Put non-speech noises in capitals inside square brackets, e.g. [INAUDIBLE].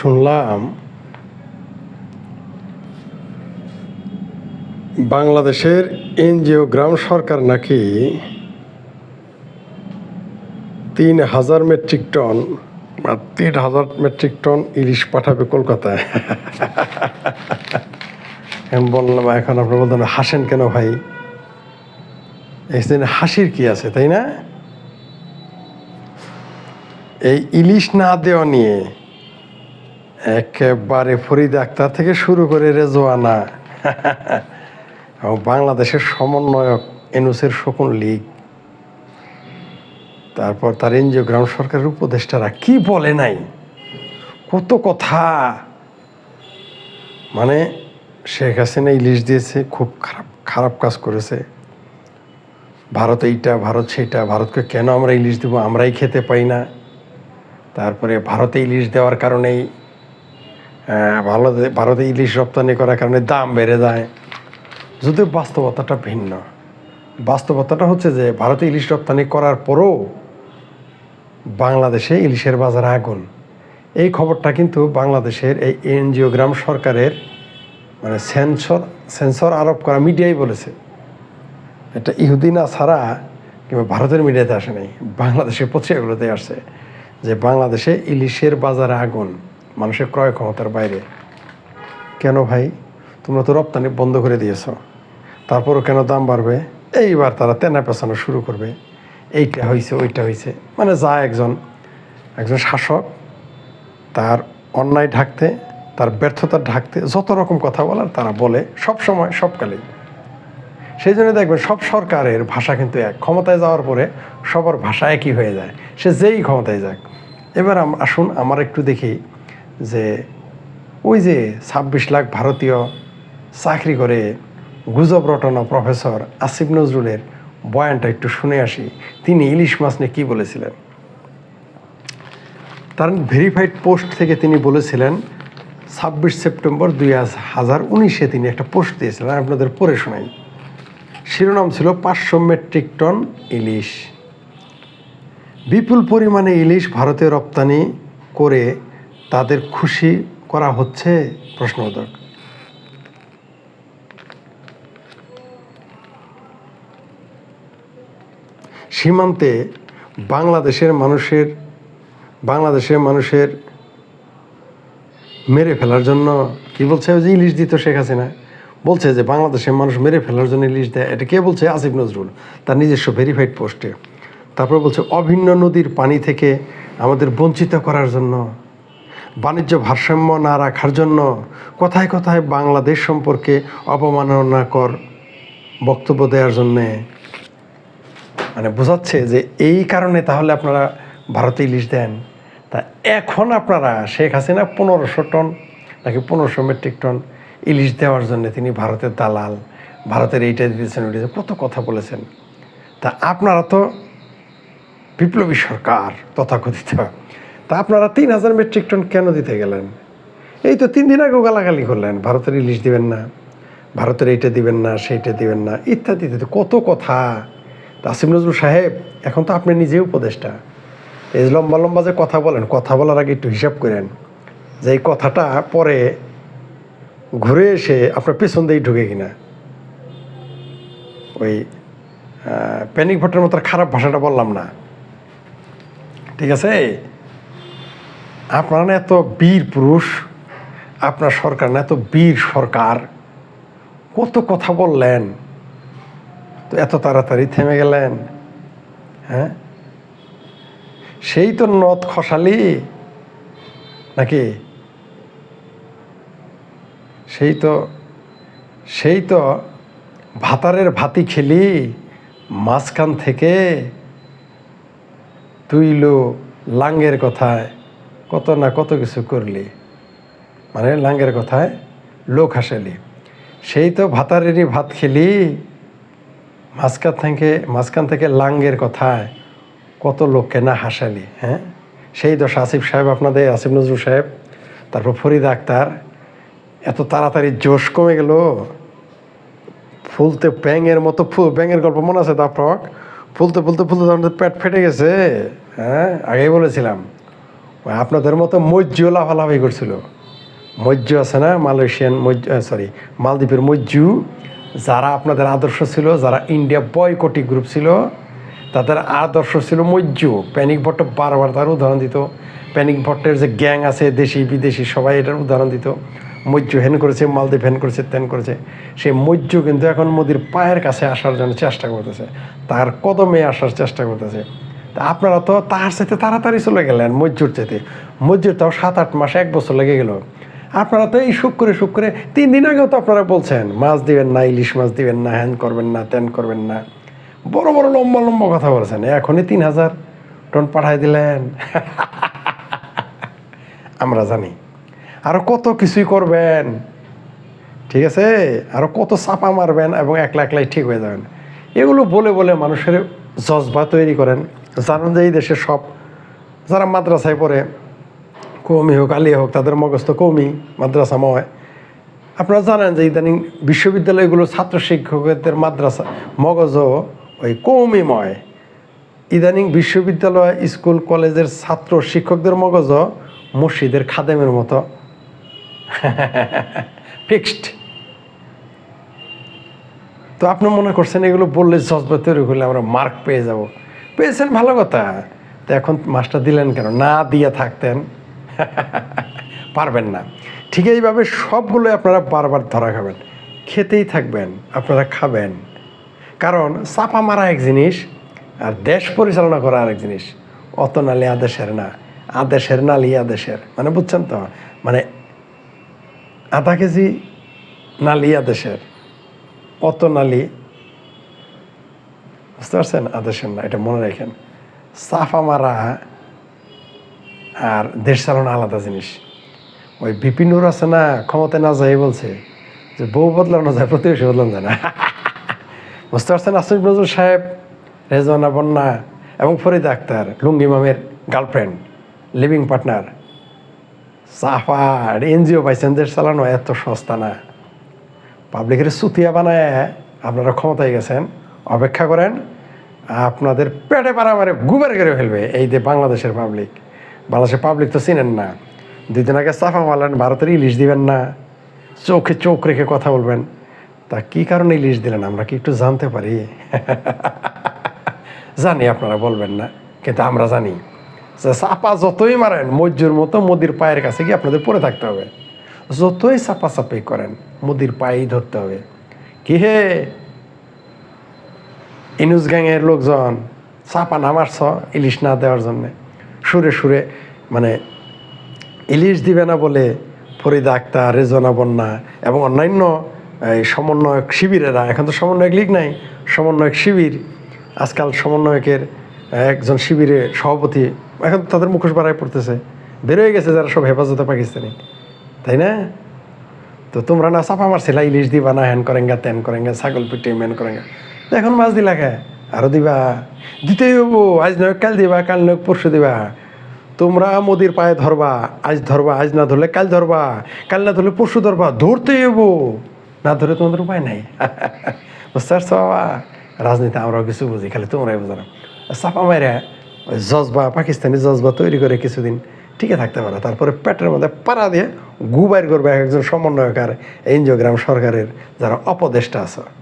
শুনলাম, বাংলাদেশের এনজিও গ্রাম সরকার নাকি তিন হাজার মেট্রিক টন বা তিন হাজার মেট্রিক টন ইলিশ পাঠাবে কলকাতায়। [LAUGHS] আমি বললাম, এখন আপনি বলতেন, হাসেন কেন ভাই? এখানে হাসির কি আছে, তাই না? এই ইলিশ না দেওয়া নিয়ে একেবারে ফরিদ আক্তার থেকে শুরু করে রেজোয়ানা [LAUGHS] এবং বাংলাদেশের সমন্বয়ক এনুসের শকুন লীগ। তারপর তার এনজিও গ্রাম সরকারের উপদেষ্টারা কি বলে নাই? কত কথা। মানে শেখ হাসিনা ইলিশ দিয়েছে খুব খারাপ খারাপ কাজ করেছে। ভারত এইটা ভারত সেইটা ভারতকে কেন আমরা ইলিশ দেবো আমরাই খেতে পাই না। তারপরে ভারতে ইলিশ দেওয়ার কারণেই আহ, ভারতে ইলিশ রপ্তানি করার কারণে দাম বেড়ে যায়। যদিও বাস্তবতাটা ভিন্ন। বাস্তবতাটা হচ্ছে যে ভারতে ইলিশ রপ্তানি করার পরও বাংলাদেশে ইলিশের বাজার আগুন। এই খবরটা কিন্তু বাংলাদেশের এই এনজিও গ্রাম সরকারের মানে সেন্সর সেন্সর আরোপ করা মিডিয়াই বলেছে। এটা ইহুদিনা ছাড়া কিংবা ভারতের মিডিয়াতে আসে নাই বাংলাদেশের পত্রিকাগুলোতে আসছে যে বাংলাদেশে ইলিশের বাজারে আগুন। মানুষের ক্রয় ক্ষমতার বাইরে। কেন ভাই? তোমরা তো রপ্তানি বন্ধ করে দিয়েছ। তারপরও কেন দাম বাড়বে? এইবার তারা তেনা পেছানো শুরু করবে। এইটা হয়েছে ওইটা হয়েছে মানে যা একজন একজন শাসক, তার অন্যায় ঢাকতে, তার ব্যর্থতা ঢাকতে যত রকম কথা বলার তারা বলে, সব সময় সবকালেই সেই জন্য দেখবেন সব সরকারের ভাষা কিন্তু এক। ক্ষমতায় যাওয়ার পরে সবার ভাষা একই হয়ে যায়। সে যেই ক্ষমতায় যাক। এবার আসুন, আমার একটু দেখি যে ওই যে ছাব্বিশ লাখ ভারতীয় চাকরি করে গুজব রটনা প্রফেসর আসিফ নজরুলের বয়ানটা একটু শুনে আসি। তিনি ইলিশ মাছ নিয়ে কী বলেছিলেন? তার ভেরিফাইড পোস্ট থেকে তিনি বলেছিলেন, ছাব্বিশ সেপ্টেম্বর দুই হাজার উনিশে তিনি একটা পোস্ট দিয়েছিলেন আপনাদের পড়ে শোনাই। শিরোনাম ছিল পাঁচশো মেট্রিক টন ইলিশ। বিপুল পরিমাণে ইলিশ ভারতে রপ্তানি করে তাদের খুশি করা হচ্ছে? প্রশ্নবোধক। সীমান্তে বাংলাদেশের মানুষের বাংলাদেশের মানুষের মেরে ফেলার জন্য কি বলছে? যে ইলিশ দিত শেখ হাসিনা। বলছে যে বাংলাদেশের মানুষ মেরে ফেলার জন্য ইলিশ দেয়। এটা কে বলছে? আসিফ নজরুল। তার নিজস্ব ভেরিফাইড পোস্টে। তারপর বলছে, অভিন্ন নদীর পানি থেকে আমাদের বঞ্চিত করার জন্য বাণিজ্য ভারসাম্য না রাখার জন্য কথায় কথায় বাংলাদেশ সম্পর্কে অবমাননাকর বক্তব্য দেওয়ার জন্যে। মানে বোঝাচ্ছে যে এই কারণে তাহলে আপনারা ভারতে ইলিশ দেন। তা এখন আপনারা শেখ হাসিনা পনেরোশো টন নাকি পনেরোশো মেট্রিক টন ইলিশ দেওয়ার জন্য তিনি ভারতের দালাল, ভারতের এইটা দিতেছেন ওইটা কত কথা বলেছেন। তা আপনারা তো বিপ্লবী সরকার তথাকথিত। তা আপনারা তিন হাজার মেট্রিক টন কেন দিতে গেলেন? এই তো তিন দিন আগেও গালাগালি করলেন, ভারতের ইলিশ দিবেন না, ভারতের এইটা দিবেন না, সেইটা দিবেন না ইত্যাদি ইত্যাদি কত কথা। তাসিম নজরুল সাহেব, এখন তো আপনি নিজেই উপদেষ্টা। এই লম্বা লম্বা যে কথা বলেন, কথা বলার আগে একটু হিসাব করেন। যে এই কথাটা পরে ঘুরে এসে আপনার পেছন দিয়েই ঢুকে কিনা। ওই প্যানিক ভোটের মতো খারাপ ভাষাটা বললাম না। ঠিক আছে? আপনারা এত বীর পুরুষ, আপনার সরকার না এত বীর সরকার। কত কথা বললেন, তো এত তাড়াতাড়ি থেমে গেলেন হ্যাঁ? সেই তো নদ খসালি, নাকি? সেই তো সেই তো ভাতারের ভাতি খেলি, মাঝখান থেকে তুইলো লাঙ্গের কথায়। কত না কত কিছু করলি? মানে লাঙ্গের কথায় লোক হাসালি। সেই তো ভাতারেরই ভাত খেলি। মাঝখান থেকে মাঝখান থেকে লাঙ্গের কথায় কত লোককে না হাসালি হ্যাঁ? সেই দশ আসিফ সাহেব আপনাদের, আসিফ নজরুল সাহেব, তারপর ফরিদ আক্তার, এত তাড়াতাড়ি জোশ কমে গেল। ফুলতে ব্যাঙের মতো ফুল ব্যাঙের গল্প মনে আছে তারপর ফুলতে ফুলতে ফুলতে পেট ফেটে গেছে হ্যাঁ? আগেই বলেছিলাম। আপনাদের মতো মজ্জু লাফালাফি করছিল। মজ্জু আছে না? মালয়েশিয়ান মজ্জু সরি মালদ্বীপের মজ্জু। যারা আপনাদের আদর্শ ছিল, যারা ইন্ডিয়া বয়কটি গ্রুপ ছিল, তাদের আদর্শ ছিল মজ্জু। প্যানিক ভট্ট বারবার তার উদাহরণ দিত। প্যানিক ভট্টের যে গ্যাং আছে, দেশি, বিদেশি, সবাই এটার উদাহরণ দিত। মজ্জু হেন করেছে, মালদ্বীপ হেন করেছে, তেন করেছে। সেই মজ্জু কিন্তু এখন মোদির পায়ের কাছে আসার জন্য চেষ্টা করতেছে। তার কদমে আসার চেষ্টা করতেছে। তা আপনারা তো তার সাথে তাড়াতাড়ি চলে গেলেন মজুর চাইতে। মজুর তাও সাত, আট মাস, এক বছর লেগে গেল। আপনারা তো এই শুক করে শুক করে তিন দিন আগেও তো আপনারা বলছেন, মাছ দিবেন না, ইলিশ মাছ দিবেন না, হ্যান করবেন না, ত্যান করবেন না। বড় বড়, লম্বা লম্বা কথা বলেছেন, এখনই তিন হাজার টন পাঠাই দিলেন। [LAUGHS] আমরা জানি। আরও কত কিছুই করবেন। ঠিক আছে? আরও কত চাপা মারবেন এবং একলা, একলাই ঠিক হয়ে যাবেন। এগুলো বলে বলে মানুষের জজবা তৈরি করেন। জানেন যে এই দেশের সব যারা মাদ্রাসায় পড়ে, কৌমি হোক, আলিয়া হোক, তাদের মগজ তো কৌমি মাদ্রাসাময় আপনারা জানেন যে ইদানিং বিশ্ববিদ্যালয়গুলো ছাত্র শিক্ষকদের মাদ্রাসা মগজও ওই কৌমিময় ইদানিং বিশ্ববিদ্যালয়, স্কুল, কলেজের ছাত্র শিক্ষকদের মগজও মসজিদের খাদেমের মতো। [LAUGHS] ফিক্সড তো আপনি মনে করছেন এগুলো বললে জজবা তৈরি করলে আমরা মার্ক পেয়ে যাব। পেয়েছেন ভালো কথা। তো এখন মাস্টার দিলেন কেন? না দিয়ে থাকতেন। পারবেন না। ঠিক এইভাবে সবগুলো আপনারা বারবার ধরা খাবেন। খেতেই থাকবেন, আপনারা খাবেন। কারণ চাপা মারা এক জিনিস আর দেশ পরিচালনা করা আরেক জিনিস। অত নালি আদেশের না। আদেশের নালি আদেশের। মানে বুঝছেন তো? মানে আধা কেজি নালি আদেশের। অত নালি বুঝতে পারছেন? আদেশের না এটা মনে রাখেন। সাফা মারা আর দেশ চালানো আলাদা জিনিস। ওই বিপিনুর আছে না, ক্ষমতায় না যায় বলছে যে বউ বদলানো যায়, প্রতিবেশী বদলানো যায় না। [LAUGHS] বুঝতে পারছেন? আসিফ নজরুল সাহেব, রেজওয়ানা বন্যা এবং ফরিদ আক্তার, লুঙ্গি মামের গার্লফ্রেন্ড, লিভিং পার্টনার। সাফা আর এনজিও পাইছেন, দেশ চালানো এত সস্তা না। পাবলিকের সুতিয়া বানায় আপনারা ক্ষমতায় গেছেন। অপেক্ষা করেন, আপনাদের পেটে পাড়া মারে গুবার করে ফেলবে, এই যে বাংলাদেশের পাবলিক বাংলাদেশের পাবলিক তো চিনেন না। দুই দিন আগে সাফা মারলেন, ভারতের ইলিশ দিবেন না। চোখে চোখ রেখে কথা বলবেন। তা কি কারণে ইলিশ দিলেন? আমরা কি একটু জানতে পারি? [LAUGHS] জানি, আপনারা বলবেন না, কিন্তু আমরা জানি। যে চাপা যতই মারেন, মজ্জুর মতো মোদির পায়ের কাছে গিয়ে আপনাদের পড়ে থাকতে হবে। যতই চাপা চাপি করেন, মোদির পায়েই ধরতে হবে। কি হে? ইনুস গ্যাংয়ের লোকজন চাপা নামারছ ইলিশ না দেওয়ার জন্যে। সুরে সুরে মানে ইলিশ দিবে না বলে ফরিদা আক্তার রেজনা বন্যা এবং অন্যান্য, এই সমন্বয়ক শিবিরেরা, এখন তো সমন্বয়ক লীগ নাই, সমন্বয়ক শিবির, আজকাল সমন্বয়কের একজন শিবিরে সভাপতি, এখন তাদের মুখোশ বাড়ায় পড়তেছে। বেরোয় গেছে যারা সব হেফাজতে পাকিস্তানি, তাই না? তো তোমরা না চাপা মারছিলা, ইলিশ দিবা না হ্যান করেঙ্গা, তেন করেঙ্গা, ছাগল পিটে, মেন করেঙ্গা। তো এখন মাছ দিলা কে? আরও দিবা? দিতেই হব আজ নয়, কাল দিবা, কাল নয়, পরশু দিবা। তোমরা মোদির পায়ে ধরবা, আজ ধরবা, আজ না ধরলে কাল ধরবা। কাল না ধরলে পরশু ধরবা, ধরতেই হব না ধরে তোমাদের উপায় নাই। [LAUGHS] বুঝতে পারছ বাবা? রাজনীতি আমরাও কিছু বুঝি, খালি তোমরাই বুঝো না। চাপা মাইরা জজবা, পাকিস্তানি জজবা তৈরি করে কিছুদিন টিকে থাকতে পারো। তারপরে পেটের মধ্যে পাড়া দিয়ে গু বাইর করবে একজন সমন্বয়কার, এনজিওগ্রাম সরকারের যারা অপদেষ্টা আছে।